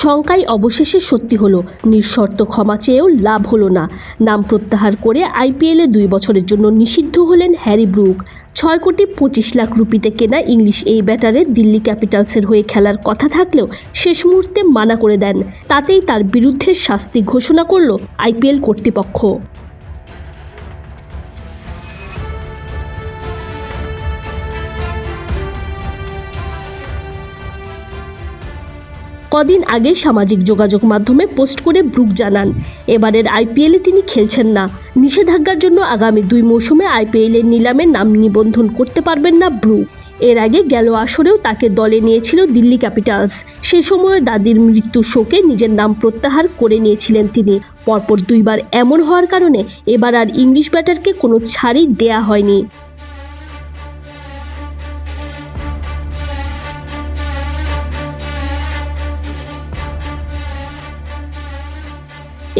শঙ্কাই অবশেষে সত্যি হলো। নিঃশর্ত ক্ষমা চেয়েও লাভ হলো না। নাম প্রত্যাহার করে আইপিএলে দুই বছরের জন্য নিষিদ্ধ হলেন হ্যারি ব্রুক। ছয় কোটি পঁচিশ লাখ রুপিতে কেনা ইংলিশ এই ব্যাটারের দিল্লি ক্যাপিটালসের হয়ে খেলার কথা থাকলেও শেষ মুহূর্তে মানা করে দেন। তাতেই তার বিরুদ্ধে শাস্তি ঘোষণা করল আইপিএল কর্তৃপক্ষ। কদিন আগে সামাজিক যোগাযোগ মাধ্যমে পোস্ট করে ব্রুক জানান। এবারের আইপিএলে তিনি খেলছেন না। নিষেধাজ্ঞার জন্য আগামী দুই মৌসুমে আইপিএলের নিলামে নাম নিবন্ধন করতে পারবেন না ব্রুক। এর আগে গেল আসরেও তাকে দলে নিয়েছিল দিল্লি ক্যাপিটালস। সে সময় দাদির মৃত্যু শোকে নিজের নাম প্রত্যাহার করে নিয়েছিলেন তিনি। পরপর দুইবার এমন হওয়ার কারণে এবার আর ইংলিশ ব্যাটারকে কোনো ছাড়ই দেয়া হয়নি।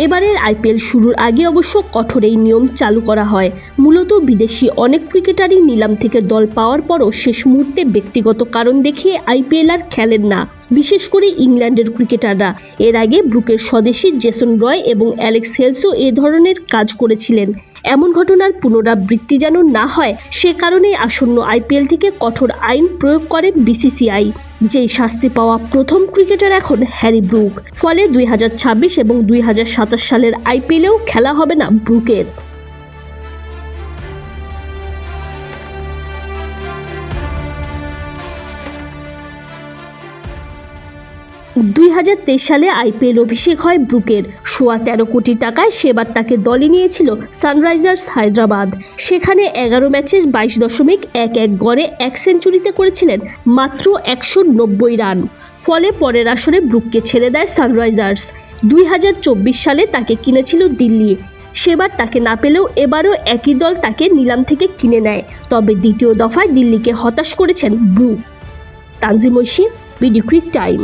এবারের আইপিএল শুরুর আগে অবশ্য কঠোর এই নিয়ম চালু করা হয়। মূলত বিদেশি অনেক ক্রিকেটারই নিলাম থেকে দল পাওয়ার পরও শেষ মুহূর্তে ব্যক্তিগত কারণ দেখিয়ে আইপিএল আর খেলেন না, বিশেষ করে ইংল্যান্ডের ক্রিকেটাররা। এর আগে ব্রুকের স্বদেশী জেসন রয় এবং অ্যালেক্স হেলসও এ ধরনের কাজ করেছিলেন। এমন ঘটনার পুনরাবৃত্তি যেন না হয়, সে কারণেই আসন্ন আইপিএল থেকে কঠোর আইন প্রয়োগ করে বিসিসিআই। যেই শাস্তি পাওয়া প্রথম ক্রিকেটার এখন হ্যারি ব্রুক। ফলে দুই হাজার ছাব্বিশ এবং দুই হাজার সাতাশ সালের আইপিএলেও খেলা হবে না ব্রুকের। দুই হাজার তেইশ সালে আইপিএল অভিষেক হয় ব্রুকের। সোয়া তেরো কোটি টাকায় সেবার তাকে দলে নিয়েছিল সানরাইজার্স হায়দ্রাবাদ। সেখানে এগারো ম্যাচে বাইশ দশমিক এক এক গড়ে এক সেঞ্চুরিতে করেছিলেন মাত্র একশো নব্বই রান। ফলে পরের আসরে ব্রুককে ছেড়ে দেয় সানরাইজার্স। দুই হাজার চব্বিশ সালে তাকে কিনেছিল দিল্লি। সেবার তাকে না পেলেও এবারও একই দল তাকে নিলাম থেকে কিনে নেয়। তবে দ্বিতীয় দফায় দিল্লিকে হতাশ করেছেন Brook. Tanzim Oishi, BD quick time.